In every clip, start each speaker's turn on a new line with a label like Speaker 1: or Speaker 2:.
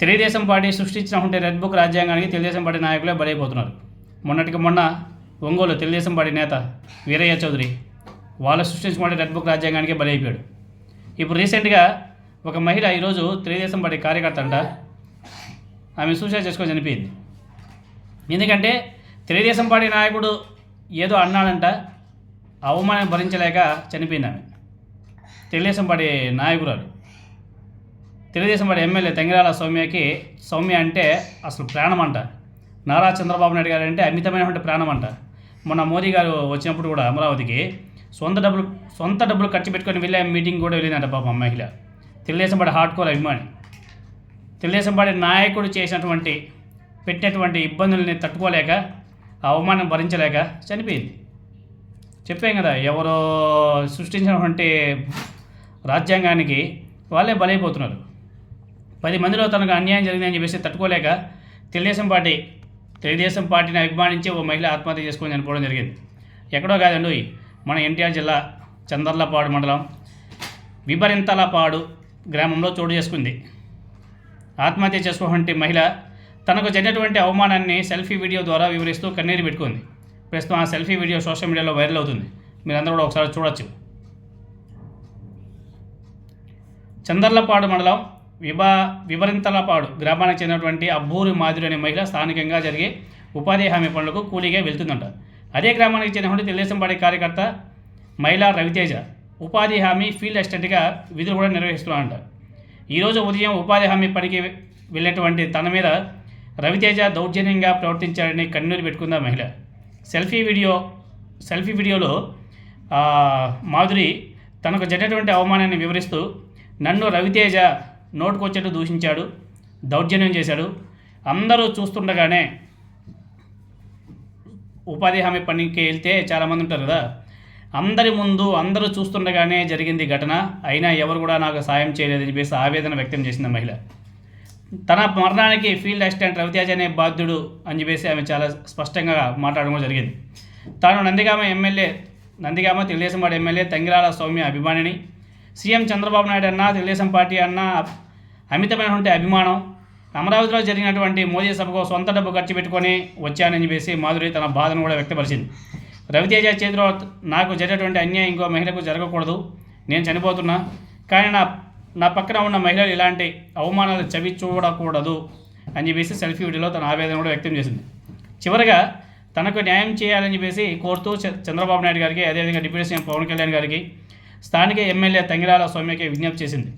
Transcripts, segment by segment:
Speaker 1: Telugu Desam party సృష్టించినటువంటి red book రాజ్యాంగానికి Telugu Desam party నాయకులే బలైపోతున్నారు. మొన్నటికి మొన్న ఒంగోలు తెలుగుదేశం పార్టీ నేత వీరయ్య చౌదరి వాళ్ళు సృష్టించుకుంటే రెడ్ బుక్ రాజ్యాంగానికి బలైపోయాడు. ఇప్పుడు రీసెంట్గా ఒక మహిళ ఈరోజు తెలుగుదేశం పార్టీ కార్యకర్త అంట ఆమె సూసైడ్ చేసుకొని చనిపోయింది. ఎందుకంటే తెలుగుదేశం పార్టీ నాయకుడు ఏదో అన్నాడంట అవమానం భరించలేక చనిపోయింది ఆమె. తెలుగుదేశం పార్టీ నాయకురాలు. తెలుగుదేశం పార్టీ ఎమ్మెల్యే తెంగరాల సౌమ్యకి సౌమ్య అంటే అసలు ప్రాణం అంట నారా చంద్రబాబు నాయుడు గారు అంటే అమితమైనటువంటి ప్రాణం అంట మొన్న మోదీ గారు వచ్చినప్పుడు కూడా అమరావతికి సొంత డబ్బులు సొంత డబ్బులు ఖర్చు పెట్టుకొని వెళ్ళే మీటింగ్ కూడా వెళ్ళిందంట పాపం మహిళ. తెలుగుదేశం పార్టీ హార్డ్ కోర్ అభిమాని. తెలుగుదేశం పార్టీ నాయకుడు చేసినటువంటి పెట్టినటువంటి ఇబ్బందుల్ని తట్టుకోలేక ఆ అవమానం భరించలేక చనిపోయింది. చెప్పాం కదా ఎవరో సృష్టించినటువంటి రాజ్యాంగానికి వాళ్ళే బలైపోతున్నారు. పది మందిలో తనకు అన్యాయం జరిగిందని చెప్పేసి తట్టుకోలేక తెలుగుదేశం పార్టీ తెలుగుదేశం పార్టీని అభిమానించి ఓ మహిళ ఆత్మహత్య చేసుకొని చనిపోవడం జరిగింది. ఎక్కడో కాదండి మన ఎన్టీఆర్ జిల్లా చందర్లపాడు మండలం విభరింతలపాడు గ్రామంలో చోటు చేసుకుంది. ఆత్మహత్య చేసుకున్నటువంటి మహిళ తనకు జరిగినటువంటి అవమానాన్ని సెల్ఫీ వీడియో ద్వారా వివరిస్తూ కన్నీరు పెట్టుకుంది. ప్రస్తుతం ఆ సెల్ఫీ వీడియో సోషల్ మీడియాలో వైరల్ అవుతుంది. మీరందరూ కూడా ఒకసారి చూడొచ్చు. చందర్లపాడు మండలం విభా వివరింతలపాడు గ్రామానికి చెందినటువంటి అబ్బూరి మాధురి అనే మహిళ స్థానికంగా జరిగే ఉపాధి హామీ పనులకు కూలీగా వెళ్తుందంట. అదే గ్రామానికి చెందినటువంటి తెలుగుదేశం పార్టీ కార్యకర్త మహిళా రవితేజ ఉపాధి హామీ ఫీల్డ్ అసిస్టెంట్గా విధులు కూడా నిర్వహిస్తున్నారంట. ఈరోజు ఉదయం ఉపాధి హామీ పనికి వెళ్ళేటువంటి తన మీద రవితేజ దౌర్జన్యంగా ప్రవర్తించాడని కన్నీరు పెట్టుకుందా మహిళ. సెల్ఫీ వీడియో సెల్ఫీ వీడియోలో మాధురి తనకు జరిగినటువంటి అవమానాన్ని వివరిస్తూ నన్ను రవితేజ నోటుకొచ్చేట్టు దూషించాడు దౌర్జన్యం చేశాడు. అందరూ చూస్తుండగానే ఉపాధి హామీ పనికి వెళ్తే చాలామంది ఉంటారు కదా. అందరి ముందు అందరూ చూస్తుండగానే జరిగింది ఘటన. అయినా ఎవరు కూడా నాకు సాయం చేయలేదని చెప్పేసి ఆవేదన వ్యక్తం చేసింది మహిళ. తన మరణానికి ఫీల్డ్ అసిస్టెంట్ రవితేజ అనే బాధ్యుడు అని చెప్పేసి ఆమె చాలా స్పష్టంగా మాట్లాడడం కూడా జరిగింది. తాను నందిగామ ఎమ్మెల్యే నందిగామ తెలుగుదేశం వాడి ఎమ్మెల్యే తంగిరాల సౌమ్య అభిమానిని సీఎం చంద్రబాబు నాయుడు అన్న తెలుగుదేశం పార్టీ అన్న అమితమైనటువంటి అభిమానం అమరావతిలో జరిగినటువంటి మోదీ సభకు సొంత డబ్బు ఖర్చు పెట్టుకొని వచ్చానని చెప్పేసి మాధురి తన బాధను కూడా వ్యక్తపరిచింది. రవితేజ చేతిలో నాకు జరిగినటువంటి అన్యాయం ఇంకో మహిళకు జరగకూడదు. నేను చనిపోతున్నా. కానీ నా నా పక్కన ఉన్న మహిళలు ఇలాంటి అవమానాలు చవి చూడకూడదు అని చెప్పేసి సెల్ఫీ వీడియోలో తన ఆవేదన కూడా వ్యక్తం చేసింది. చివరగా తనకు న్యాయం చేయాలని చెప్పేసి కోరుతూ చంద్రబాబు నాయుడు గారికి అదేవిధంగా డిప్యూటీ సీఎం పవన్ కళ్యాణ్ గారికి స్థానిక ఎమ్మెల్యే తంగిరాల సౌమ్యకి విజ్ఞప్తి చేసింది.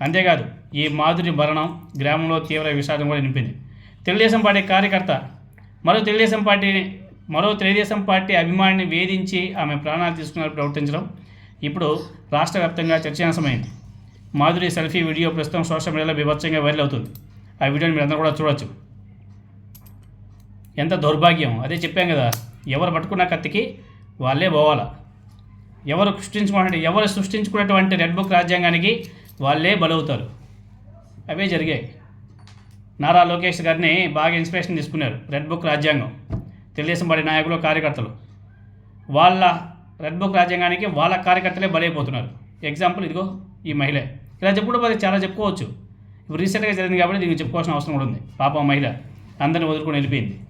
Speaker 1: అంతేకాదు ఈ మాధురి మరణం గ్రామంలో తీవ్ర విషాదం కూడా నింపింది. తెలుగుదేశం పార్టీ కార్యకర్త మరో తెలుగుదేశం పార్టీ మరో తెలుగుదేశం పార్టీ అభిమానిని వేధించి ఆమె ప్రాణాలు తీసుకున్నట్లు ప్రవర్తించడం ఇప్పుడు రాష్ట్ర వ్యాప్తంగా చర్చాంశమైంది మాధురి సెల్ఫీ వీడియో ప్రస్తుతం సోషల్ మీడియాలో బీభత్సంగా వైరల్ అవుతుంది. ఆ వీడియోని మీరు అందరూ కూడా చూడొచ్చు. ఎంత దౌర్భాగ్యం! అదే చెప్పాం కదా ఎవరు పట్టుకున్న కత్తికి వాళ్ళే పోవాలా? ఎవరు సృష్టించుకున్న ఎవరు సృష్టించుకున్నటువంటి రెడ్ బుక్ రాజ్యాంగానికి వాళ్ళే బలవుతారు. అవే జరిగాయి. నారా లోకేష్ గారిని బాగా ఇన్స్పిరేషన్ తీసుకున్నారు రెడ్ బుక్ రాజ్యాంగం. తెలుగుదేశం పార్టీ నాయకులు కార్యకర్తలు. వాళ్ళ రెడ్ బుక్ రాజ్యాంగానికి వాళ్ళ కార్యకర్తలే బలైపోతున్నారు. ఎగ్జాంపుల్ ఇదిగో ఈ మహిళ. ఇలా చెప్పుకుంటూ చాలా చెప్పుకోవచ్చు. ఇప్పుడు రీసెంట్గా జరిగింది కాబట్టి దీనికి చెప్పుకోవాల్సిన అవసరం కూడా ఉంది. పాప మహిళ అందరిని వదులుకొని వెళ్ళిపోయింది.